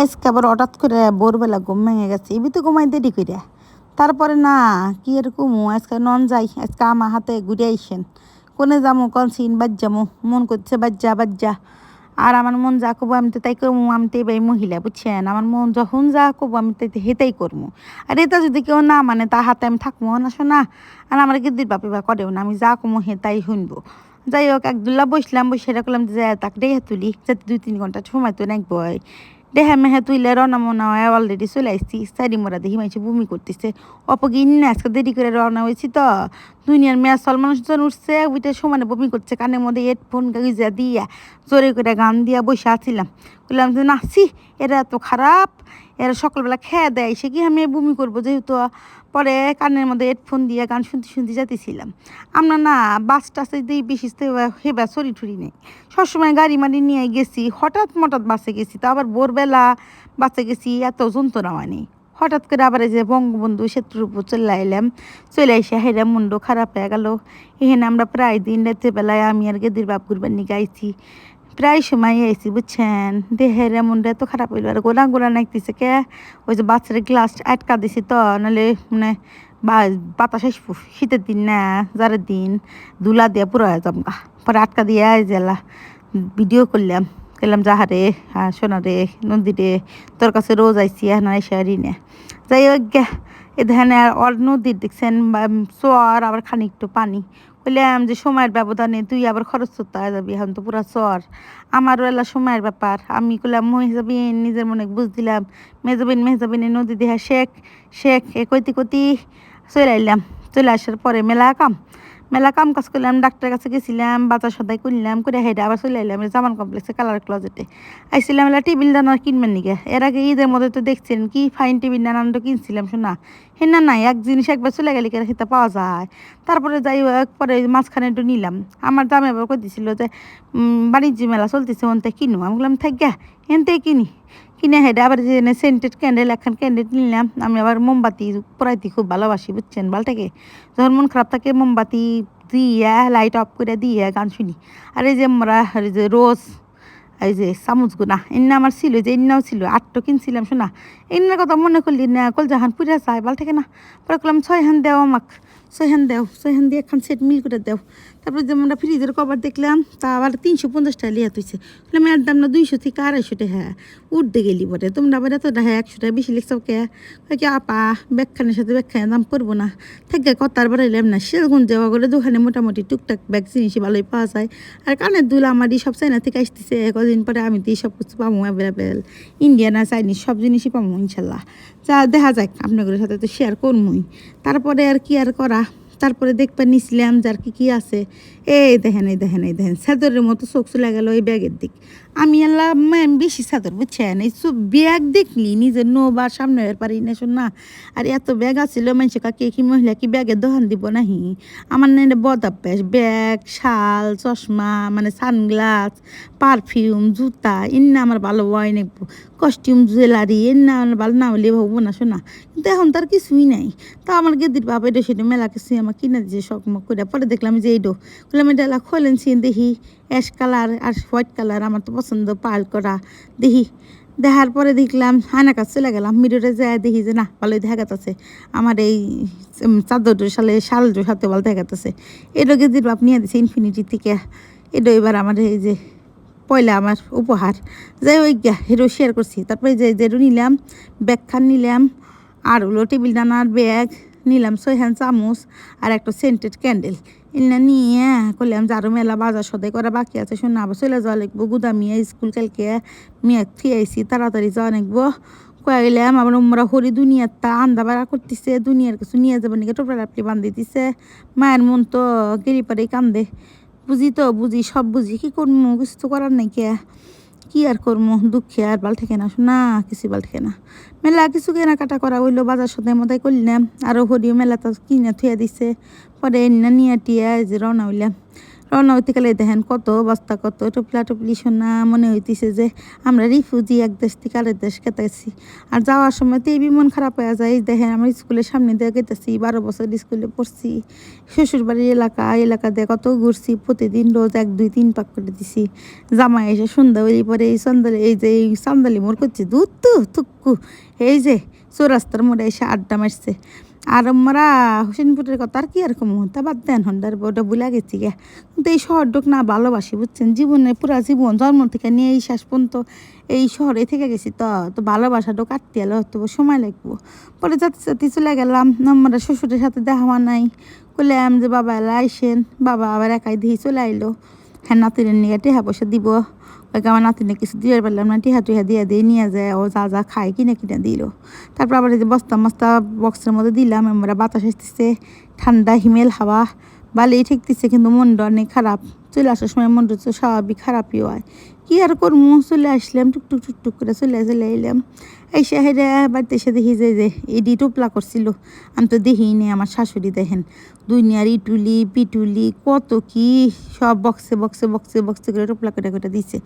আজকে আবার হঠাৎ করে ভোরবেলা ঘুম ভেঙে গেছে এবি তো ঘুমাই দেরি করে তারপরে না, কি এরকম আজকে নন যাই, আজকে আমার হাতে ঘুরে আইসেন। কোনে যামো, কোন সিন বাজ যামো মন করছে বাজ্জা বাজ্জা। আর আমার মন যা করব, আমি তো তাই করব আমি তো এবার মহিলা, বুঝছেন? আমার মন যখন যা করব, আমি তাই হেতাই করব আর এটা যদি কেউ না মানে তার হাতে আমি থাকব না। শোনা আর আমার গিদ্দির বাপি বা করেও না, আমি যা কমো হেতাই শুনব যাই হোক, একদুল্লা বসলাম, বসে রাখলাম যে, তাকে তুলি, যাতে দুই তিন ঘণ্টা সময় তো নাকবো ডেহে মেহে তুইলে রওনা মনা হয় অলরেডি চলে আসছি সারি মরা দেখি মাইছে বমি করতেছে। অপগিন আজকে দেরি করে রওনা হয়েছি তো। দুনিয়ার মেয়া সল মানুষজন উঠছে ওইটা সমানে বমি করছে, কানের মধ্যে হেডফোন গাইজা দিয়া, জোরে করে গান দিয়া বসে আছিলাম। বললাম যে নাচি এরা এত খারাপ, এরা সকালবেলা খেয়ে দেয়, সে কি আমি বমি করব যেহেতু? পরে কানের মধ্যে হেডফোন দিয়ে গান শুনতে শুনতে যাতেছিলাম আমরা না বাস টাসে দিয়ে বেশি হেবা সরি ঠুরি নেই। সবসময় গাড়ি মাড়ি নিয়ে গেছি, হঠাৎ মঠাৎ বাসে গেছি, তো আবার ভোরবেলা বাসে গেছি, এত যন্ত্রণা হয়নি হঠাৎ করে আবার এই যে বঙ্গবন্ধু সেতুর উপর চলে এলাম চলে এসে হেরা মুন্ড খারাপ হয়ে গেল। এখানে আমরা প্রায় দিন রাতে বেলায় আমি আর গেদির বাপ গুরবার নিয়ে গাইছি। প্রায় সময় আইসি বুঝছেন? দেহের এমন এত খারাপ হইল, আর গোলা গোলা নাইতেছে কে? ওই যে বাচ্চার গ্লাস আটকা দিছি তো, নাহলে মানে বাতাস শীতের দিন না যারের দিন? দুলা দিয়ে পুরো জমকা পরে আটকা দিয়ে জেলা। ভিডিও করলাম গেলাম যাহারে হ্যাঁ সোনারে নদীরে তোর কাছে রোজ আইসি এখন এসে আরি না যাই হোক গে এ ধানে আর নদীর দেখছেন চর আবার খানিকটু পানি। বললাম যে সময়ের ব্যবধানে তুই আবার খরচ করতে যাবি, এখন তো পুরা চর আমারও এলা সময়ের ব্যাপার। আমি কইলাম, মেহজাবিন, নিজের মনে বুঝ দিলাম মেহজাবিন মেহজাবিনের নদী দেহা শেখ শেখ, এ কইতি কইতি চলে আইলাম। চলে আসার পরে মেলা কাম। মেলা কাম কাজ করলাম ডাক্তারের কাছে গেছিলাম, বাজার সদাই করলাম করে হেঁটে আবার চলে এলাম জামান কমপ্লেক্সে কালার ক্লজেটে আইছিলাম এলা টিবিল দানার কিনবেন নিকে? এর আগে ঈদের মধ্যে তো দেখছেন, কি ফাইন টিবিল দানান তো কিনছিলাম, শোনা। হেনা নাই, এক জিনিস একবার চলে গেলে কেন সেটা পাওয়া যায়? তারপরে যাই হোক পরে মাঝখানে একটু নিলাম। আমার দামে আবার কই দিছিল যে বাণিজ্য মেলা চলতেছে ওনতে কিনো। আমি বললাম, থাক এনতে কিনি। কিনে হেঁটে আবার যে সেন্টেড ক্যান্ডেল একখান ক্যান্ডেল নিলাম। আমি আবার মোমবাতি পড়াইতে খুব ভালোবাসি, বুঝছেন, বালটাকে। যখন মন খারাপ থাকে, মোমবাতি দিয়ে লাইট অফ করে দিয়ে গান শুনি। আর এই যে আমরা যে রোজ এই যে চামচগুনা এনে আমার ছিল যে এন্নাও ছিল, আটটো কিনছিলাম শোনা এন্নার কথা মনে করলি না কল জাহান পুরা চাই ভালো থাকে না। পরে করলাম ছয় হান দেওয়া আমাক। ছয় হান দেও ছয় দিয়ে একখান সেট মিল করে দেও। তারপরে যে আমরা ফ্রিজের কভার দেখলাম, তা আবার তিনশো পঞ্চাশ টাকা লিয়া তুইছে বললাম, এর দাম না দুইশো থেকে আড়াইশো টাকা? হ্যাঁ উঠতে গেলি বটে। তোমরা আবার এত টাকা একশো টাকা বেশি লিখছো কে? কি, আপা ব্যাগখানের সাথে ব্যাগখানের দাম পড়ব না। থাকে কত আর বাড়াইলাম না। সেরকম যাওয়া করে দোকানে মোটামুটি টুকটাক ব্যাগ জিনিসই ভালোই পাওয়া যায়। আর কানের দুল আমারই সব চাইনা থেকে আসতেছে। কদিন পরে আমি তো সব কিছু পাবো অ্যাভেলেবেল ইন্ডিয়ান আর চাইনিজ সব জিনিসই পাবো, ইনশাল্লাহ। যা দেখা যাক, আপনাদের সাথে তো শেয়ার করবই। তারপরে আর কি আর করা? তারপরে দেখবা নিছিলাম যার কি কি আছে? এই দেখেন এই দেখেন এই দেখেন। সাদরের মতো চোখ চলে গেল ওই ব্যাগের দিক। আমি আল্লাহ বেশি সাদর বুঝছেন? এই সব ব্যাগ দেখলি, নিজের নো বা সামনে পারি না, শোন না? আর এত ব্যাগ আছিল মানুষে কাকে কি মহিলা কি ব্যাগে দোকান দিব নাহি? আমার না বদ অভ্যাস। ব্যাগ, শাল, চশমা মানে সানগ্লাস, পারফিউম, জুতা এনে আমার ভালো হয় নাকবো কস্টিউম, জুয়েলারি এনে আমার ভালো না হলে ভাববো না, শোনা কিন্তু এখন তার কিছুই নাই। তা আমার গেদির বাবা এটা সেটা মেলা কিছু আমার কিনে দিয়েছে, শখ মক করে পরে দেখলাম যে এইডো। বললাম এটা খোলেন সিন দেখি। অ্যাশ কালার আর হোয়াইট কালার আমার তো পছন্দ, পাল করা। দেখি, দেখার পরে দেখলাম হানা কাছে চলে গেলাম, মিররে যায় দেখি যে না, ভালোই দেখা যাচ্ছে আমার এই চাদর সালে শাল সাথে ভালো দেখা যাচ্ছে এটা গেদির বাপ নিয়ে দিছে ইনফিনিটি থেকে এটা এবার আমার এই যে পয়লা আমার উপহার। যাই ওই হিরো শেয়ার করছি। তারপরে যে যেটু নিলাম ব্যাগখান নিলাম, আর হলো টেবিল ডানার ব্যাগ, নিলাম ছয়খান চামচ আর একটা সেন্টেড ক্যান্ডেল এনে নিয়ে করলাম যে আরও মেলা বাজার সদাই করা বাকি আছে, শোনা আবার চলে যাওয়া লাগবো। গুদামিয়া স্কুল কালকে মেয়ে থিয়ে আইসি তাড়াতাড়ি যাওয়া লাগবো। আবার আমরা হরি দুনিয়ার তা আন্দা বাড়া করতেছে, দুনিয়ার কিছু নিয়ে যাবে নাকি টোপলা লাপলি বান্ধি দিছে। মায়ের মন তো গেরি পারেই কান্দে। বুঝি তো, বুঝি, সব বুঝি, কি করব কিছু তো করার নাই কে? কি আর করব দুঃখে আর বাল থেকে না, শোনা কিছু বাল থেকে না। মেলা কিছু কেনাকাটা করা হইল বাজার সদাই মতাই করলাম। আরও হরিও মেলা তো কিনে থুয়া দিছে। পরে এনে নিয়ে টিয়া যে রওনা হইলাম। রওনা হইতে গেলে দেখেন কত বস্তা কত টুপলা টুপলি শোনা মনে হইতেছে যে আমরা রিফিউজি এক দেশ থেকে আরেক দেশ কেটেছি আর যাওয়ার সময় তো এই মন খারাপ হয়ে যায় দেখেন আমার স্কুলের সামনে দিয়ে গেতেছি বারো বছর স্কুলে পড়ছি। শ্বশুরবাড়ির এলাকা এলাকা দিয়ে কত ঘুরছি, প্রতিদিন রোজ এক, দুই, তিন পাক করে দিছি। জামাই এসে সন্ধ্যা হইলে পরে এই সন্ধ্যালে, এই যে এই সান্দালি মোর করছে দুধ তু তুক্কু এই যে চৌরাস্তার মোড়ে এসে আড্ডা মারছে। আর আমরা হোসেনপুরের কথা আর কি আর কম? তা বাদ দেন, হন্ডার ওটা বুলা গেছি গে। কিন্তু এই শহরটুক না ভালোবাসি, বুঝছেন? জীবনে পুরা জীবন, জন্ম থেকে নিয়ে এই শেষ পর্যন্ত এই শহরে থেকে গেছি তো তো ভালোবাসাটা কাটতে এলো তো সময় লাগবো। পরে যাতে যাতে চলে গেলাম, আমরা শ্বশুরের সাথে দেখা হওয়া নাই। করলাম যে বাবা এলা আইসেন, বাবা আবার একাই দিয়ে চলে আইলো। হ্যাঁ নাতিনের নিয়ে টেহা পয়সা দিব। ওই আমার নাতিনে কিছু দিয়ে পারলাম না, টিহা টিহা দিয়ে দিয়ে নিয়ে যায়, ও যা যা খায় কিনে কিনে দিল। তারপর আবার যে বস্তা মস্তা বক্সের মধ্যে দিলাম আমরা বাতাস আসতেছে, ঠান্ডা, হিমেল হাওয়া ভালোই ঠেকতেছে কিন্তু মনটা অনেক খারাপ। চলে আসার সময় মনটা তো স্বাভাবিক খারাপই হয়। কি আর করব চলে আসলাম, টুকটুক টুকটুক করে চলে চলে এলাম এই শাহেরা বাড়িতে এসে দেখি যে যে এডি টোপলা করছিল। আমি তো দেখিনি আমার শাশুড়ি দেখেন। দুনিয়ার ইটুলি, পিটুলি, কত কি সব বক্সে বক্সে বক্সে বক্সে করে টোপলা করে করে দিছে।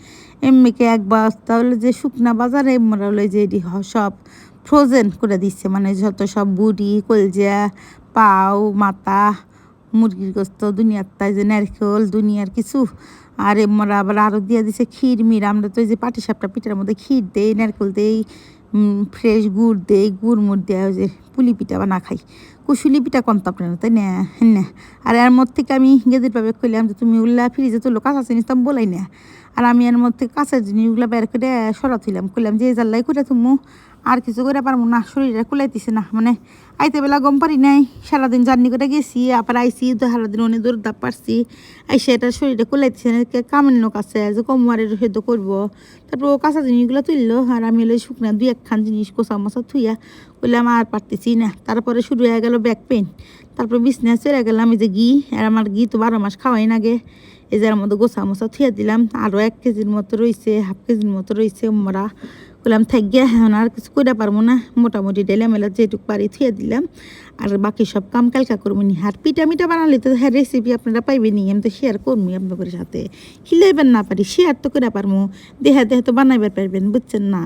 এমনিকে এক বস্তা হলো যে শুকনা বাজারে মরা হলো যে এডি সব ফ্রোজেন করে দিচ্ছে মানে যত সব বুড়ি কলজা, পাও, মাথা, মুরগির গোস্ত, দুনিয়ার তাই যে নারকেল, দুনিয়ার কিছু আর এমরা আবার আরও দিয়ে দিছে ক্ষীর মির। আমরা তো এই যে পাটি সাপটা পিঠার মধ্যে ক্ষীর দেই, নারকেল দেই ফ্রেশ গুড় দেই গুড় মুড় দেওয়া যে পুলি পিঠা বা না খাই। কুশুলি পিঠা কন্ত আপনার, তাই না? না। আর এর মধ্যে থেকে আমি গেদির পাবে কইলাম যে, তুমি উল্লা ফ্রিজে তুলো, কাঁচা জিনিস তো বলাই না। আর আমি এর মধ্যে কাঁচা জিনিসগুলো বের করে সরা থইলাম কইলাম যে জাল্লাই করে তুমি আর কিছু করে পারব না শরীরে কুলাইতেছে না মানে আইতে বেলা গম পারি নাই। সারাদিন জার্নি করে গেছি, আবার আইসি তো সারাদিন অনেক দূর দাপ পারছি। আইসে এটা শরীরে কুলাইতেছে না কামের লোক আছে, যে কমবারের সেদ্ধ করব। তারপর ও কাঁচা জিনিসগুলো তুললো, আর আমি হলো শুকনা দুই একখান জিনিস কোসা মশা থুইয়া বললাম আর পারতেছি না। তারপরে শুরু হয়ে গেল ব্যাক পেন তারপর বিছনা চলে গেলাম এই যে ঘি, আর আমার ঘি তো বারো মাস খাওয়াই নাগে এই যে এর মধ্যে গোসা মশা থুয়ে দিলাম। আরও এক কেজির মতো রয়েছে হাফ কেজির মতো রয়েছে মরা বললাম থাক গিয়া, এখন আর কিছু করে পারব না। মোটামুটি ডেলে মেলা যেটুকু পারি থুয়ে দিলাম। আর বাকি সব কাম কালকা করব নি। আর পিঠা মিঠা বানালে তো হ্যাঁ রেসিপি আপনারা পাইবেন নি আমি তো শেয়ার করব আপনাদের সাথে। খিলাইবেন না পারি শেয়ার তো করে পারব দেহা দেহা তো বানাইবার পারবেন, বুঝছেন না?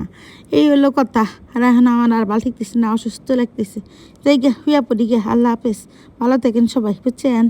এই হলো কথা। আর এখন আমার আর ভালো থাকতেছে না, অসুস্থ লাগতেছে। যাই গিয়া হুইয়া পড়ি গিয়া। আল্লাহ হাফেজ। ভালো থাকেন সবাই, বুঝছেন?